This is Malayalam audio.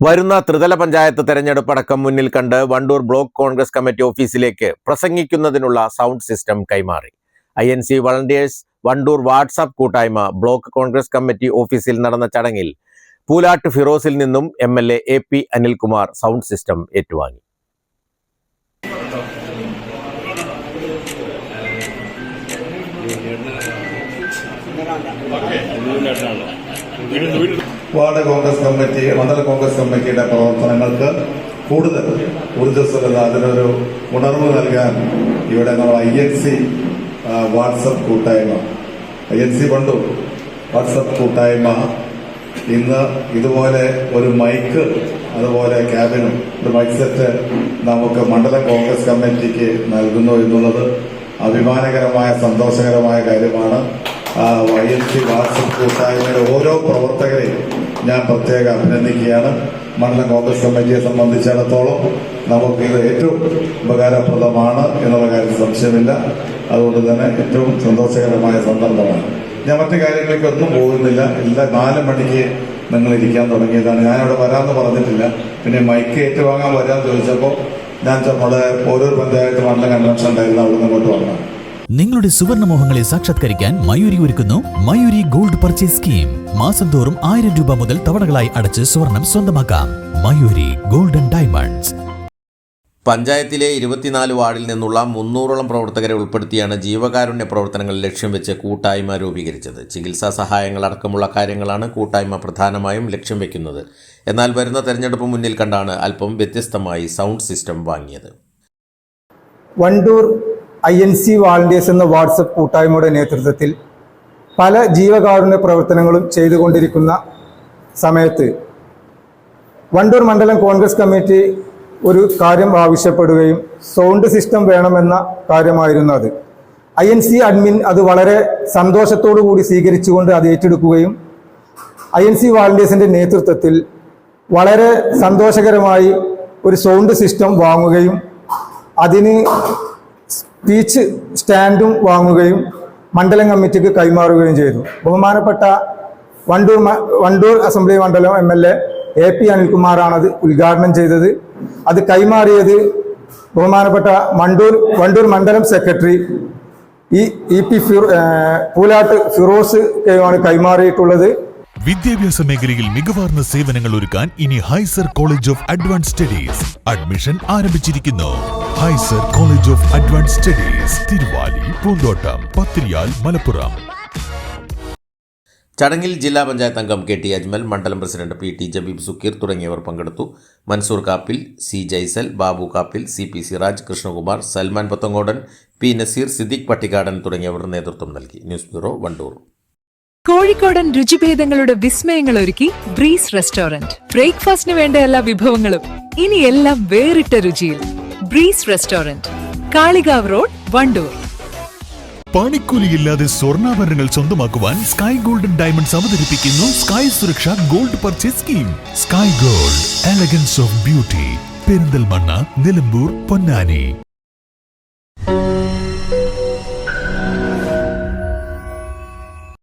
വരുന്ന ത്രിതല പഞ്ചായത്ത് തെരഞ്ഞെടുപ്പ് അടക്കം മുന്നിൽ കണ്ട് വണ്ടൂർ ബ്ലോക്ക് കോൺഗ്രസ് കമ്മിറ്റി ഓഫീസിലേക്ക് പ്രസംഗിക്കുന്നതിനുള്ള സൗണ്ട് സിസ്റ്റം കൈമാറി. I N C volunteers Wandoor WhatsApp കൂട്ടായ്മ ബ്ലോക്ക് കോൺഗ്രസ് കമ്മിറ്റി ഓഫീസിൽ നടന്ന ചടങ്ങിൽ പൂലാട്ട് ഫിറോസിൽ നിന്നും M L A A P Anilkumar sound system ഏറ്റുവാങ്ങി. വാർഡ് കോൺഗ്രസ് കമ്മിറ്റി മണ്ഡല കോൺഗ്രസ് കമ്മിറ്റിയുടെ പ്രവർത്തനങ്ങൾക്ക് കൂടുതൽ ഊർജസ്വലത അതിനൊരു ഉണർവ് നൽകാൻ ഇവിടെ നമ്മൾ ഐ എൻ സി വാട്സപ്പ് കൂട്ടായ്മ ഐ എൻ സി പണ്ടു വാട്സപ്പ് കൂട്ടായ്മ ഇന്ന് ഇതുപോലെ ഒരു മൈക്ക് അതുപോലെ ക്യാബിനും ഒരു മൈക്ക് സെറ്റ് നമുക്ക് മണ്ഡല കോൺഗ്രസ് കമ്മിറ്റിക്ക് നൽകുന്നു എന്നുള്ളത് അഭിമാനകരമായ സന്തോഷകരമായ കാര്യമാണ്. ഐ എൻ സി വാട്സപ്പ് കൂട്ടായ്മയുടെ ഓരോ പ്രവർത്തകരെയും ഞാൻ പ്രത്യേകം അഭിനന്ദിക്കുകയാണ്. മണ്ഡലം കോൺഗ്രസ് കമ്മിറ്റിയെ സംബന്ധിച്ചിടത്തോളം നമുക്ക് ഇത് ഏറ്റവും ഉപകാരപ്രദമാണ് എന്നുള്ള കാര്യത്തിൽ സംശയമില്ല. അതുകൊണ്ട് തന്നെ ഏറ്റവും സന്തോഷകരമായ സന്ദർഭമാണ്. ഞാൻ മറ്റു കാര്യങ്ങളിലേക്ക് ഒന്നും പോകുന്നില്ല. എല്ലാ നാല് മണിക്ക് നിങ്ങൾ ഇരിക്കാൻ തുടങ്ങിയതാണ്. ഞാനിവിടെ വരാമെന്ന് പറഞ്ഞിട്ടില്ല. പിന്നെ മൈക്ക് ഏറ്റുവാങ്ങാൻ വരാമെന്ന് ചോദിച്ചപ്പോൾ ഞാൻ നമ്മുടെ ഓരോ പഞ്ചായത്ത് മണ്ഡലം കൺവെൻഷൻ ഉണ്ടായിരുന്നു അവിടെ നിന്ന് ഇങ്ങോട്ട് വന്നു നിങ്ങളുടെ സുവർണ മോഹങ്ങളെ സാക്ഷാത്കരിക്കാൻ മയൂരി ഒരുക്കുന്നു മയൂരി ഗോൾഡ് പർച്ചേസ് സ്കീം. മാസം തോറും ആയിരം രൂപ മുതൽ തവണകളായി അടച്ച് സ്വർണം സ്വന്തമാക്കാം. Mayuri golden diamonds. പഞ്ചായത്തിലെ ഇരുപത്തിനാല് വാർഡിൽ നിന്നുള്ള മുന്നൂറോളം പ്രവർത്തകരെ ഉൾപ്പെടുത്തിയാണ് ജീവകാരുണ്യ പ്രവർത്തനങ്ങൾ ലക്ഷ്യം വെച്ച് കൂട്ടായ്മ രൂപീകരിച്ചത്. ചികിത്സാ സഹായങ്ങൾ അടക്കമുള്ള കാര്യങ്ങളാണ് കൂട്ടായ്മ പ്രധാനമായും ലക്ഷ്യം വെക്കുന്നത്. എന്നാൽ വരുന്ന തെരഞ്ഞെടുപ്പ് മുന്നിൽ കണ്ടാണ് അല്പം വ്യത്യസ്തമായി സൗണ്ട് സിസ്റ്റം വാങ്ങിയത്. Wandoor I N C volunteers എന്ന വാട്സപ്പ് കൂട്ടായ്മയുടെ നേതൃത്വത്തിൽ പല ജീവകാരുണ്യ പ്രവർത്തനങ്ങളും ചെയ്തുകൊണ്ടിരിക്കുന്ന സമയത്ത് വണ്ടൂർ മണ്ഡലം കോൺഗ്രസ് കമ്മിറ്റി ഒരു കാര്യം ആവശ്യപ്പെടുകയും സൗണ്ട് സിസ്റ്റം വേണമെന്ന കാര്യമായിരുന്നു അത്. ഐ എൻ സി അഡ്മിൻ അത് വളരെ സന്തോഷത്തോടു കൂടി സ്വീകരിച്ചുകൊണ്ട് അത് ഏറ്റെടുക്കുകയും ഐ എൻ സി വാളണ്ടിയേഴ്സിന്റെ നേതൃത്വത്തിൽ വളരെ സന്തോഷകരമായി ഒരു സൗണ്ട് സിസ്റ്റം വാങ്ങുകയും അതിന് സ്പീച്ച് സ്റ്റാൻഡും വാങ്ങുകയും മണ്ഡലം കമ്മിറ്റിക്ക് കൈമാറുകയും ചെയ്തു. ബഹുമാനപ്പെട്ട വണ്ടൂർ വണ്ടൂർ അസംബ്ലി മണ്ഡലം M L A A P അനിൽകുമാറാണ് അത് ഉദ്ഘാടനം ചെയ്തത്. അത് കൈമാറിയത് ബഹുമാനപ്പെട്ട മണ്ടൂർ വണ്ടൂർ മണ്ഡലം സെക്രട്ടറി ഇ ഇ പി ഫിറോ പൂലാട്ട് ഫിറോസ് കൈമാറിയിട്ടുള്ളത്. വിദ്യാഭ്യാസ മേഖലയിൽ മികവാർന്ന സേവനങ്ങൾ ഒരുക്കാൻ ഇനി ഹൈസർ college of advance studies admission ആരംഭിച്ചിരിക്കുന്നു. ഹൈസർ college of advance studies Thiruvali Poonthottam Pathiriyal Malappuram. ചടങ്ങിൽ ജില്ലാ പഞ്ചായത്ത് അംഗം കെ ടി അജ്മൽ മണ്ഡലം president P T Jabeeb Sukkeer തുടങ്ങിയവർ പങ്കെടുത്തു. Mansoor Kappil C Jaisal Babu Kappil C P Siraj Krishnakumar Salman Pathangodan P Naseer Siddique Pattikkadan തുടങ്ങിയവർ നേതൃത്വം നൽകി. News bureau Wandoor. കോഴിക്കോടൻ രുചിഭേദങ്ങളുടെ വിസ്മയങ്ങൾ ഒരുക്കി ബ്രീസ് റെസ്റ്റോറന്റ്. ബ്രേക്ക്ഫാസ്റ്റിന് വേണ്ട എല്ലാ വിഭവങ്ങളും ഇനി എല്ലാം വേറിട്ട രുചിയിൽ. Breeze restaurant Kalikavu road Wandoor. പണിക്കൂലിയില്ലാതെ സ്വർണാഭരണങ്ങൾ സ്വന്തമാക്കുവാൻ സ്കൈ ഗോൾഡൻ ഡയമണ്ട്സ് അവതരിപ്പിക്കുന്നു Sky Suraksha gold purchase scheme. Sky gold elegance of beauty. Perinthalmanna Nilambur Ponnani.